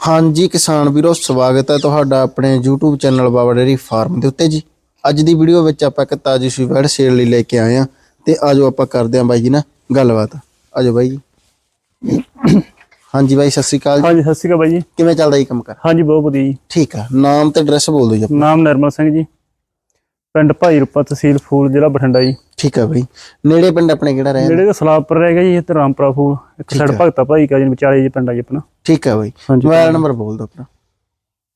ਹਾਂਜੀ ਕਿਸਾਨ ਵੀਰੋ ਸਵਾਗਤ ਹੈ ਤੁਹਾਡਾ ਆਪਣੇ YouTube channel Baba dairy farm ਦੇ ਉੱਤੇ ਜੀ। ਅੱਜ ਦੀ ਵੀਡੀਓ ਵਿੱਚ ਆਪਾਂ ਇੱਕ ਤਾਜੀ ਸੂਈ ਵੈੜ ਸੇਲ ਲਈ ਲੈ ਕੇ ਆਏ ਆ ਤੇ ਆਜੋ ਆਪਾਂ ਕਰਦੇ ਆਂ ਬਾਈ ਜੀ ਨਾਲ ਗੱਲਬਾਤ। ਆਜੋ ਬਾਈ ਜੀ। ਹਾਂਜੀ ਬਾਈ ਸਤਿ ਸ਼੍ਰੀ ਅਕਾਲ ਜੀ। ਹਾਂਜੀ ਸਤਿ ਸ਼੍ਰੀ ਅਕਾਲ ਬਾਈ ਜੀ। ਕਿਵੇਂ ਚੱਲਦਾ ਜੀ ਕੰਮ ਕਰ? ਹਾਂਜੀ ਬਹੁਤ ਵਧੀਆ ਜੀ। ਠੀਕ ਆ ਨਾਮ ਤੇ ਐਡਰੈਸ ਬੋਲ ਦਿਓ ਜੀ ਆਪਣਾ। ਨਾਮ ਨਿਰਮਲ ਸਿੰਘ ਜੀ। ਪਿੰਡ ਭਾਈ ਰੂਪਾ ਤਹਿਸੀਲ ਫੂਲ ਜ਼ਿਲ੍ਹਾ ਬਠਿੰਡਾ ਜੀ। ਠੀਕ ਆ ਬਾਈ। ਨੇੜੇ ਪਿੰਡ ਆਪਣੇ ਕਿਹੜਾ ਰਹਿ ਜਿਹੜੇ ਦਾ ਸਲਾਬਪੁਰ ਰਹਿ ਗਿਆ ਜੀ ਇੱਥੇ ਰਾਮਪੁਰਾ ਫੂਲ। ਇੱਕ ਸਾਈਡ ਭਗਤਾ ਭਾਈ ਕਾ ਜੀ ਵਿਚਾਲੇ ਜੀ ਪਿੰਡ ਆ ਜੀ ਆਪਣਾ। ਠੀਕ ਆ ਬਾਈ। ਮੋਬਾਈਲ ਨੰਬਰ ਬੋਲ ਦਿਓ ਆਪਣਾ।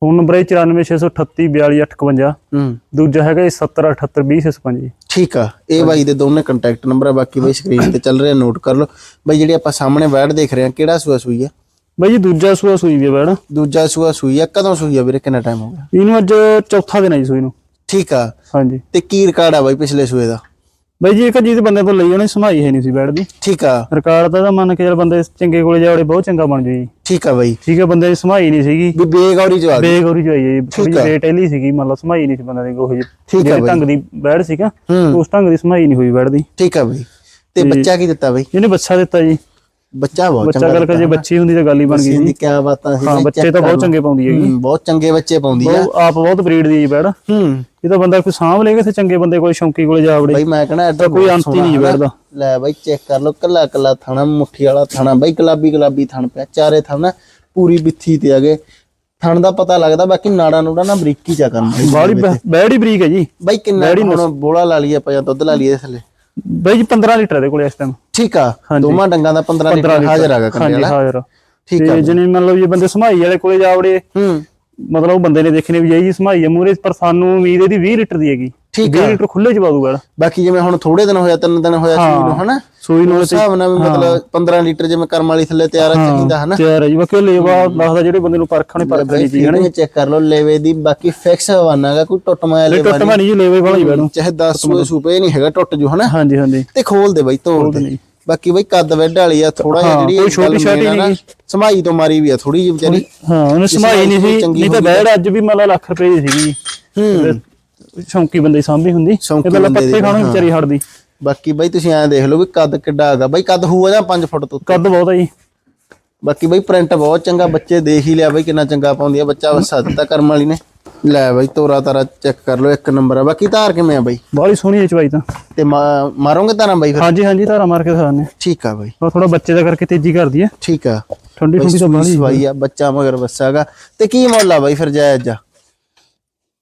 ਫੋਨ ਨੰਬਰ ਹੈ 9463842858 ਹੂੰ। ਦੂਜਾ ਹੈਗਾ ਜੀ 70782055 ਜੀ। ਠੀਕ ਆ। ਇਹ ਬਾਈ ਦੇ ਦੋਨੇ ਕੰਟੈਕਟ ਨੰਬਰ ਆ ਬਾਕੀ ਬਾਈ ਸਕਰੀਨ ਤੇ ਚੱਲ ਰਿਹਾ ਨੋਟ ਕਰ ਲਓ। ਬਾਈ ਜਿਹੜੀ ਆਪਾਂ ਸਾਹਮਣੇ ਵੈੜ ਦੇਖ ਰਹੇ ਆ ਕਿਹੜਾ ਸੂਆ ਸੂਈ ਆ? ਬਾਈ ਜੀ ਦੂਜਾ ਸੂਆ ਸੂਈ ਵੀ ਬੈੜ ਦੂਜਾ ਸੂਆ ਸੂਈ ਆ ਕਦੋਂ ਸੂਈ ਆ ਵੀਰੇ ਕਿੰਨਾ ਟਾਈਮ ਹੋ ਗਿਆ? ਇਹਨੂੰ ਅੱਜ ਚੌਥਾ ਦਿਨ ਹੈ ਜੀ ਸੂਈ ਨੂੰ। ਠੀਕ ਆ। ਹਾਂਜੀ। ਤੇ ਕੀ ਰਿਕਾਰਡ ਆ ਬਾਈ ਪਿਛਲੇ ਸੂਏ ਦਾ? ਬਾਈ ਜੀ ਇੱਕ ਜੀ ਦੇ ਬੰਦੇ ਤੋਂ ਲਈ ਉਹਨੇ ਸਮਾਈ ਹੈ ਨਹੀਂ ਸੀ ਬੈੜ ਦੀ। ਠੀਕ ਆ। ਰਿਕਾਰਡ ਤਾਂ ਇਹਦਾ ਮੰਨ ਕੇ ਚੱਲ ਬੰਦੇ ਚੰਗੇ ਕੋਲੇ ਜਾਵੜੇ ਬਹੁਤ ਚੰਗਾ ਬਣ ਜੂ ਜੀ। ਠੀਕ ਆ ਬਾਈ। ਠੀਕ ਹੈ ਬੰਦੇ ਦੀ ਸਮਾਈ ਨਹੀਂ ਸੀਗੀ। ਵੀ ਬੇਗੌਰੀ ਜਵਾਬ ਬੇਗੌਰੀ ਆਈ ਹੈ ਥੋੜੀ ਆ। ਰੇਟ ਇਹਲੀ ਸੀਗੀ ਮੰਨ ਸਮਾਈ ਨਹੀਂ ਸੀ ਬੰਦਾ ਦੀ ਉਹ ਠੀਕ ਜਿਹੀ ਆ ਬਾਈ। ਢੰਗ ਦੀ ਬੈੜ ਸੀਗਾ ਉਸ ਢੰਗ ਦੀ ਸਮਾਈ ਨਹੀਂ ਹੋਈ ਬੈੜ ਦੀ। ਠੀਕ ਆ ਬਾਈ। ਤੇ ਬੱਚਾ ਕੀ ਦਿੱਤਾ ਬਾਈ? ਇਹਨੇ ਬੱਚਾ ਦਿੱਤਾ ਜੀ। ਬੱਚਾ ਬਹੁਤ ਬੱਚਾ ਚੰਗਾ ਗੱਲ ਕਰ ਜੇ ਬੱਚੀ ਹੁੰਦੀ ਤਾਂ ਗੱਲ ਹੀ ਬਣ ਗਈ ਸੀ। ਕੀ ਬਾਤਾਂ ਸੀ ਹਾਂ ਬੱਚੇ ਤਾਂ ਬਹੁਤ। ਚੰਗੇ ਪਾਉਂਦੀ ਹੈਗੀ। ਬਹੁਤ ਚੰਗੇ ਬੱਚੇ ਪਾਉਂਦੀ ਆ। ਆਪ ਬਹੁਤ ਬਰੀਡ ਦੀ ਬੈੜ। ਹੂੰ। ਇਹ ਤਾਂ ਬੰਦਾ ਕੋਈ ਸਾਂਭ ਲੇਗਾ ਤੇ ਚੰਗੇ ਬੰਦੇ ਕੋਲ ਸ਼ੌਂਕੀ ਕੋਲੇ ਜਾ ਵੜੇ। ਬਾਈ ਮੈਂ ਕਹਣਾ ਐਡਾ ਕੋਈ ਅੰਤ ਹੀ ਨਹੀਂ ਬੈਠਦਾ। ਲੈ ਬਾਈ ਚੈੱਕ ਕਰ ਲਓ ਕੱਲਾ ਕੱਲਾ ਥਾਣਾ ਮੁੱਠੀ ਵਾਲਾ ਥਾਣਾ। ਬਾਈ ਗੁਲਾਬੀ ਗੁਲਾਬੀ ਥਣ ਪਿਆ ਚਾਰੇ ਥਣ ਪੂਰੀ ਬਿੱਥੀ ਤੇ ਆਗੇ ਥਣ ਦਾ ਪਤਾ ਲੱਗਦਾ ਬਾਕੀ ਨਾੜਾ ਨੂੜਾ ਨਾ ਬਰੀਕੀ ਚਾ ਕਰਨਾ। ਬਾੜੀ ਬੈੜ ਬਰੀਕ ਹੈ ਜੀ। ਬਾਈ ਕਿੰਨਾ ਹੁਣ ਬੋਲਾ ਲਾ ਲਈਏ ਆਪਾਂ ਜਾਂ ਦੁੱਧ ਲਾ ਲਈਏ ਥੱਲੇ ਬਾਈ ਜੀ 15 ਲੀਟਰ ਦੇ ਕੋਲੇ ਇਸ ਟਾਈਮ ਠੀਕ ਆ ਦੋਵਾਂ ਡੰਗਾਂ ਦਾ 15 ਲੀਟਰ ਹਾਜ਼ਰ ਆਗਾ ਕੰਡੇ ਹਾਂਜੀ ਵਾਲਾ। ਹਾਜ਼ਰ ਠੀਕ ਤੇ ਜਿਹਨੇ ਮੰਨ ਲਓ ਜੇ ਬੰਦੇ ਸਮਾਈ ਵਾਲੇ ਕੋਲੇ ਜਾ ਵੜੇ ਹੂੰ। ਮਤਲਬ ਉਹ ਬੰਦੇ ਨੇ ਦੇਖਣੇ ਵੀ ਜਾਈ ਜੀ ਸਮਾਈ ਆ ਮੂਰੇ ਪਰ ਸਾਨੂੰ ਉਮੀਦ ਇਹਦੀ 20 ਲੀਟਰ ਦੀ ਹੈਗੀ। ਠੀਕ 20 ਲੀਟਰ ਖੁੱਲੇ ਚ ਪਾ ਦੂਗਾ ਬਾਕੀ ਜਿਵੇਂ ਹੁਣ ਥੋੜੇ ਦਿਨ ਹੋਇਆ ਤਿੰਨ ਦਿਨ ਹੋਇਆ ਸੂਈ ਨੂੰ ਹਨਾ? ਸੂਈ ਨੂੰ ਹਿਸਾਬ ਨਾਲ ਮਤਲਬ 15 ਲੀਟਰ ਜਿਵੇਂ ਕਰਮ ਵਾਲੀ ਥੱਲੇ ਤਿਆਰ ਆ ਚਾਹੀਦਾ ਹਨਾ? ਤਿਆਰ ਹੈ ਜੀ। ਬਾਕੀ ਲੇਵਾ ਦੱਸਦਾ ਜਿਹੜੇ ਬੰਦੇ ਨੂੰ ਪਰਖਣੇ ਪਰਖ ਵਾਲੀ ਚੀਜ਼ ਹੈ ਨਾ ਚੈੱਕ ਕਰ ਲਓ ਲੇਵੇ ਦੀ ਬਾਕੀ ਫਿਕਸ ਹਵਾਨਾਗਾ ਕੋਈ ਟੁੱਟ ਮਾਇਆ ਲੇਵਾ ਟੁੱਟ ਨਹੀਂ। ਜੀ ਲੇਵੇ ਵਾਲਾ ਹੀ ਬੈਣੂ ਚਾਹੇ 10 ਸੂਏ ਸੂਪੇ ਨਹੀਂ ਹੈਗਾ ਟੁੱਟ ਜੂ ਹਨਾ? ਹਾਂਜੀ ਹਾਂਜੀ। ਤੇ ਖੋਲ ਦੇ ਬਾਈ ਤੋੜ ਦੇ। ਨਹੀਂ। ਬਾਕੀ ਬਾਈ ਕੱਦ ਵੈਡ ਵਾਲੀ ਆ ਥੋੜਾ ਜਿਹਾ ਜਿਹੜੀ ਕੋਈ ਛੋਟੀ ਨਾ, ਨਹੀਂ ਸਮਾਈ ਤੋਂ ਮਾਰੀ ਵੀ ਆ ਥੋੜੀ ਜਿਹੀ ਵਿਚਾਰੀ। ਹਾਂ ਉਹਨੇ ਸਮਾਈ ਨਹੀਂ ਸੀ ਨਹੀਂ ਤਾਂ ਬੈੜ ਅੱਜ ਵੀ ਮਤਲਬ ਲੱਖ ਰੁਪਏ ਦੀ ਸੀਗੀ। ਹੂੰ। ਸ਼ੌਂਕੀ ਬੰਦੇ ਦੀ ਸਾਂਭੀ ਹੁੰਦੀ। ਸ਼ੌਂਕੀ ਇਹ ਪਹਿਲਾਂ ਬੰਦੇ ਦੀ, ਪੱਤੇ ਖਾਣੋਂ ਵਿਚਾਰੀ ਹਟਦੀ। ਬਾਕੀ ਬਾਈ ਤੁਸੀਂ ਐਂ ਦੇਖ ਲਓ ਵੀ ਕੱਦ ਕਿੱਡਾ ਹੈਗਾ ਬਾਈ ਕੱਦ ਹੋਊਗਾ ਜਾਂ 5 ਫੁੱਟ ਤੋਂ ਉੱਤੇ? ਕੱਦ ਬਹੁਤ ਹੈ ਜੀ। ਬਾਕੀ ਬਾਈ ਪ੍ਰਿੰਟ ਬਹੁਤ ਚੰਗਾ ਬੱਚੇ ਦੇਖ ਹੀ ਲਿਆ ਬਾਈ ਕਿੰਨਾ ਚੰਗਾ ਪਾਉਂਦੀ ਆ। ਬੱਚਾ ਵਸਾ ਦਿੱਤਾ ਕਰਮ ਵਾਲੀ ਨੇ। ਲੈ ਬਾਈ ਤੋਰਾ ਤਾਰਾ ਚੈੱਕ ਕਰ ਲਓ ਇੱਕ ਨੰਬਰ ਆ। ਬਾਕੀ ਧਾਰ ਕਿਵੇਂ ਆ ਬਾਈ? ਬਾਹਲੀ ਸੋਹਣੀ ਹੈ ਚਵਾਈ ਤਾਂ। ਤੇ ਮਾ- ਮਾਰੋਗੇ ਧਾਰਾਂ ਬਾਈ ਫਿਰ? ਹਾਂਜੀ ਹਾਂਜੀ ਧਾਰਾ ਮਾਰ ਕੇ ਖਾਣੇ ਠੀਕ ਆ ਬਾਈ। ਉਹ ਥੋੜਾ ਬੱਚੇ ਦਾ ਕਰਕੇ ਤੇਜ਼ੀ ਕਰਦੀ ਹੈ ਠੀਕ ਆ। ਠੰਡੀ ਠੰਡੀ ਤਾਂ ਬਾਹਲੀ ਸਵਾਈ ਆ ਬੱਚਾ ਮਗਰ ਵਸਾਗਾ ਤੇ ਕੀ ਮੁੱਲ ਆ ਬਾਈ ਫਿਰ ਜਾਇਜ਼ ਆ?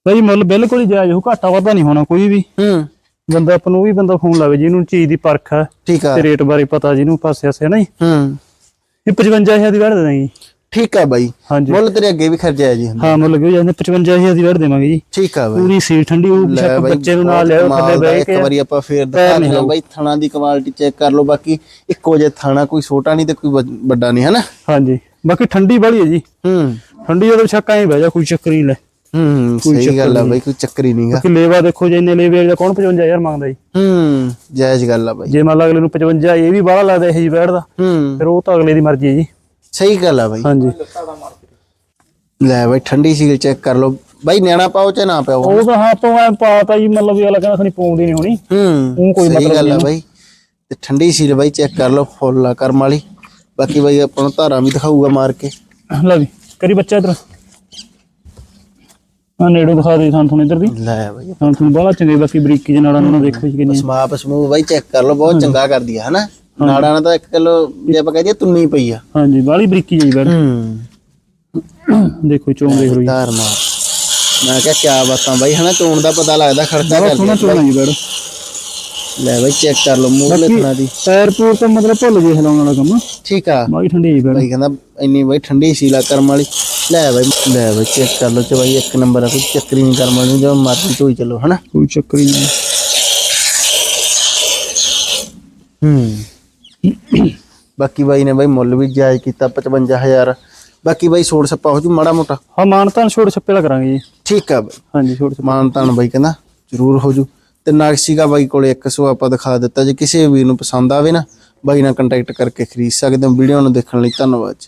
ਭਾਈ ਮੁੱਲ ਬਿਲਕੁਲ ਹੀ ਜਾਇਜ਼ ਹੋ ਘਾਟਾ ਵਾਧਾ ਨਹੀਂ ਹੋਣਾ ਕੋਈ ਵੀ। ਹੂੰ। ਬੰਦਾ ਆਪਾਂ ਨੂੰ ਉਹ ਵੀ ਬੰਦਾ ਫੋਨ ਲਾਵੇ ਜਿਹਨੂੰ ਚੀਜ਼ ਦੀ ਪਰਖ ਹੈ ਠੀਕ ਆ। ਤੇ ਰੇਟ ਬਾਰੇ ਪਤਾ ਜਿਹਨੂੰ ਪਾਸੇ ਆਸੇ ਨਹੀਂ? ਹੂੰ। ਇਹ 55000 ਦੀ ਵੜ ਦੇ ਦਾਂਗੇ ਜੀ। ਠੀਕ ਆ ਬਾਈ। ਮੁੱਲ ਤੇਰੇ ਅੱਗੇ ਵੀ ਖਰਚਾ ਹੈ ਜੀ। ਹਾਂ ਮੁੱਲ ਕਿਉਂ ਜਾਂਦੇ 55000 ਦੀ ਵੜ ਦੇਵਾਂਗੇ ਜੀ। ਠੀਕ ਆ ਬਾਈ। ਪੂਰੀ ਸੀਟ ਠੰਡੀ ਉਹ ਬਾਈ, ਬੱਚੇ ਨੂੰ ਨਾਲ ਲਿਆਓ ਥੱਲੇ ਬਹਿ ਇੱਕ ਕੇ ਵਾਰੀ ਆਪਾਂ ਫੇਰ ਦਿਖਾ ਦਿੰਦੇ ਬਾਈ ਥਣਾ ਦੀ ਕੁਆਲਿਟੀ ਚੈੱਕ ਕਰ ਲਓ ਬਾਕੀ ਇੱਕੋ ਜੇ ਥਾਣਾ ਕੋਈ ਛੋਟਾ ਨਹੀਂ ਤੇ ਕੋਈ ਵੱਡ- ਨਹੀਂ ਹਨਾ? ਹਾਂਜੀ। ਬਾਕੀ ਠੰਡੀ ਵਾਲੀ ਹੈ ਜੀ। ਹੂੰ। ਠੰਡੀ ਜਦੋਂ ਸ਼ੱਕ ਐਂ ਬਹਿ ਜਾ ਕੋਈ ਚੱਕਰ ਨਹੀਂ ਲੈ। ਹੂੰ ਸਹੀ ਗੱਲ ਆ ਬਾਈ ਕੋਈ ਚੱਕਰ ਹੀ ਨਹੀਂਗਾ ਕਿ ਲੇਵਾ ਦੇਖੋ ਜੇ ਇੰਨੇ ਲੇਵੇ ਦਾ ਕੌਣ 55000 ਮੰਗਦਾ ਜੀ? ਹੂੰ ਜਾਇਜ਼ ਗੱਲ ਆ ਬਾਈ। ਜੇ ਮੰਨ ਲਾ ਅਗਲੇ ਨੂੰ 55 ਇਹ ਵੀ ਬਾਹਲਾ ਲੱਗਦਾ ਇਹ ਜੀ ਬੈਠਦਾ ਹੂੰ। ਫਿਰ ਉਹ ਤਾਂ ਅਗਲੇ ਦੀ ਮਰਜ਼ੀ ਹੈ ਜੀ। ਸਹੀ ਗੱਲ ਆ ਬਾਈ। ਹਾਂਜੀ। ਲੈ ਬਾਈ ਠੰਡੀ ਸੀਲ ਚੈੱਕ ਕਰ ਲਓ। ਬਾਈ ਨਿਆਣਾ ਪਾਓ ਚਾਹੇ ਨਾ ਪਾਓ। ਉਹ ਤਾਂ ਹਾਂ ਐ ਪਾਤਾ ਜੀ ਮਤਲਬ ਅਗਲਾ ਕਹਿੰਦਾ ਸਣੀ ਪਾਉਂਦੀ ਨਹੀਂ ਹੋਣੀ। ਹੂੰ ਉਹ ਕੋਈ ਸਹੀ ਮਤਲਬ ਗੱਲ ਆ ਬਾਈ। ਤੇ ਠੰਡੀ ਸੀਲ ਬਾਈ ਚੈੱਕ ਕਰ ਲਓ ਫੁੱਲ ਆ ਕਰਮ ਵਾਲੀ। ਬਾਕੀ ਬਾਈ ਆਪਾਂ ਨੂੰ ਧਾਰਾਂ ਵੀ ਦਿਖਾਊਗਾ ਮਾਰ ਕੇ। ਲੈ ਵੀ ਕਰੀ ਬੱਚਾ ਇਧਰ। ਆ ਨੇੜੋਂ ਦਿਖਾ ਦੇ ਥਾਂ ਤੁਹਾਨੂੰ ਇਧਰ ਦੀ। ਲੈ ਬਾਈ। ਥਾਂ ਤੁਹਾਨੂੰ ਬਾਹਲਾ ਚੰਗੇ ਬਾਕੀ ਬਰੀਕੀ ਦੇ ਨਾਲਾਂ ਨੂੰ ਦੇਖੋ ਜੀ ਕਿੰਨੀ ਸਮਾਪ ਸਮੂਹ ਬਾਈ ਚੈੱਕ ਕਰ ਲਓ ਬਹੁਤ ਚੰਗਾ ਕਰਦੀ ਆ ਹਨਾ? ਨਾੜਾਂ ਨਾਲ ਤਾਂ 1 ਕਿਲੋ ਜੇ ਆਪਾਂ ਕਹਦੇ ਤੁੰਨੀ ਪਈ ਆ। ਹਾਂਜੀ ਬਾਹਲੀ ਬਰੀਕੀ ਜੀ ਬੈਠ ਹੂੰ। ਦੇਖੋ ਚੋਂ ਦੇਖ ਲਓ ਜੀ। ਧਾਰ ਮਾਰ। ਮੈਂ ਕਿਹਾ ਕਿਆ ਬਾਤਾਂ ਬਾਈ ਹਨਾ? ਚੋਣ ਦਾ ਪਤਾ ਲੱਗਦਾ ਖੜਕਾ ਬਹੁਤ ਸੋਹਣਾ ਕਰਦੀ ਚੋਣਾ ਜੀ ਬੈਠ ਲੈ ਬਾਈ ਚੈੱਕ ਕਰ ਲਓ ਮੂੰਹ ਲਿਖਣਾ ਦੀ। ਪੈਰ ਪੂਰ ਤਾਂ ਮਤਲਬ ਭੁੱਲ ਜੇ ਹਿਲਾਉਣ ਵਾਲਾ ਕੰਮ। ਠੀਕ ਆ। ਬਾਹਲੀ ਠੰਡੀ ਜੀ ਬੈਠ ਬਾਈ ਕਹਿੰਦਾ ਇੰਨੀ ਬਾਈ ਠੰਡੀ ਸੀਲਾ ਕਰਮ ਵਾਲੀ। ਲੈ ਬਾਈ ਲੈ ਬਾਈ ਚੈੱਕ ਕਰ ਲਓ ਚ ਬਾਈ ਇੱਕ ਨੰਬਰ ਆ ਕੋਈ ਚੱਕਰੀ ਨਹੀਂ ਕਰਮ ਵਾਲੀ ਜਦੋਂ ਮਰਜ਼ੀ ਢੋਈ ਚੱਲੋ ਹਨਾ? ਕੋਈ ਚੱਕਰ ਨਹੀਂ। ਹੂੰ। ਬਾਕੀ ਬਾਈ ਨੇ ਬਾਈ ਮੁੱਲ ਵੀ ਜਾਇਜ਼ ਕੀਤਾ 55000 ਬਾਕੀ ਬਾਈ ਸੋੜ ਸੱਪਾ ਹੋ ਜੂ ਮਾੜਾ ਮੋਟਾ। ਹਾਂ ਮਾਨਤਾਨ ਛੋੜ ਛੱਪੇ ਦਾ ਕਰਾਂਗੇ ਜੀ। ਠੀਕ ਆ ਬਾਈ। ਹਾਂਜੀ ਛੋੜ ਛੱਪੇ। ਮਾਨ ਤਾਨ ਬਾਈ ਕਹਿੰਦਾ ਜ਼ਰੂਰ ਹੋ ਜੂ। ਤੇ ਨਾਗਸੀਗਾ ਬਾਈ ਕੋਲੇ 100 ਆਪਾਂ ਦਿਖਾ ਦਿੱਤਾ ਜੇ ਕਿਸੇ ਵੀਰ ਨੂੰ ਪਸੰਦ ਆਵੇ ਨਾ ਬਾਈ ਨਾਲ ਕੰਟੈਕਟ ਕਰਕੇ ਖਰੀਦ ਸਕਦੇ ਹੋ। ਵੀਡੀਓ ਨੂੰ ਦੇਖਣ ਲਈ ਧੰਨਵਾਦ ਜੀ।